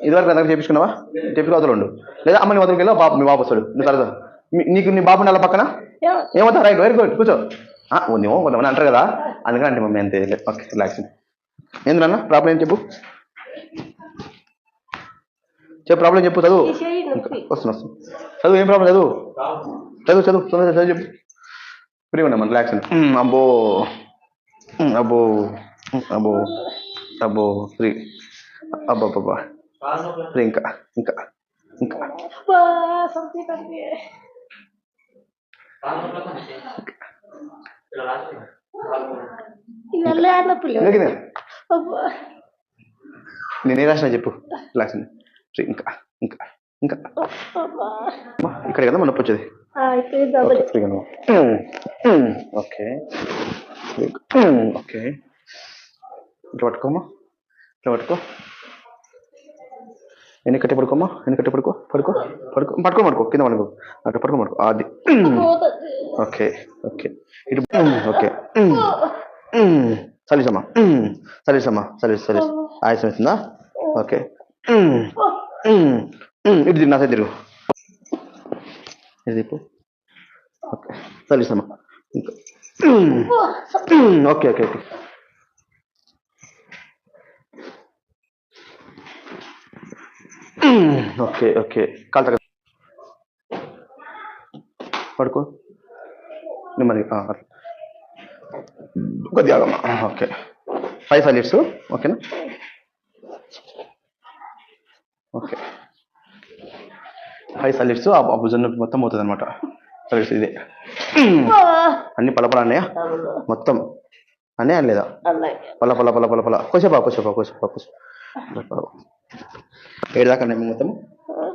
ఇదివరకు దగ్గర చేపించుకున్నావా? చెప్పి వదలు ఉండు. లేదా అమ్మ నీ వదలకి వెళ్ళి బాబు మీ బాబు వస్తాడు నీ తర్వాత మీ- నీకు నీ బాబు ఉండాలి పక్కన? ఏమో ఏమవుతా రైట్ వెరీ గుడ్. కూర్చో. ఉందేమో కొంతమంది అంటారు కదా. అందుకని అంటే మమ్మీ అంతే ఓకే రిలాక్స్ ఏందన్నా ప్రాబ్లం ఏం చెప్పు? చెప్పు ప్రాబ్లం చెప్పు చదువు. వస్తున్నా వస్తున్నా. చదువు ఏం ప్రాబ్లం చదువు? చదువు చదువు. తొందరగా చదువు చెప్పు. ఫ్రీ ఉన్నా మన రిలాక్స్ అబ్బో. అబ్బో. అబ్బో. అబ్బో ఫ్రీ అబ్బో ఫ్రీ ఇంకా ఇంకా ఇంకా. నేనే రాసిన చెప్పు ఫ్రీ ఇంకా ఇంకా ఇంకా. ఇక్కడ కదా మన వచ్చేది? Okay okay. ఇట్లా పట్టుకోమ్మా ఇట్లా పట్టుకో. వెనకట్టి పడుకోమ్మా? వెనకట్టి పడుకో? పడుకో? పడుకో. పట్టుకో పడుకో. కింద పడుకో. అట్లా పడుకో పడుకో. అది ఓకే ఓకే. ఇటు ఓకే. సలీసమ్మా సలీసమ్మా సలీస్ సలీస్ ఆయాసం అవుతుందా ఓకే. ఇటు తిరిగి నా సైడ్ తిరుగు. ఇది తిప్పు. ఓకే. సలీసమ్మా ఇంకా. Okay okay okay. Okay okay. కాలు తగ్గ పడుకో నెమ్మది ఆగమ్మా. ఆ, ఓకే. ఫైవ్ సలీడ్స్ ఓకేనా? ఓకే. ఫైవ్ సలీడ్స్ ఆ ఆ భుజం నొప్పి మొత్తం పోతుంది అనమాట సలీడ్స్ ఇదే. అన్ని పలపల అన్నయ్య మొత్తం. అనే లేదా? పల పల పల పల పల. కోసేపా కోసేపా కోసేపా కోసేపా ఏడు దాకా మొత్తం?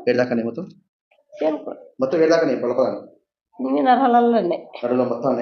ఏడు దాకా మొత్తం? మొత్తం ఏడు దాకా పల పల నిన్న నరాలలోనే కడులో మొత్తం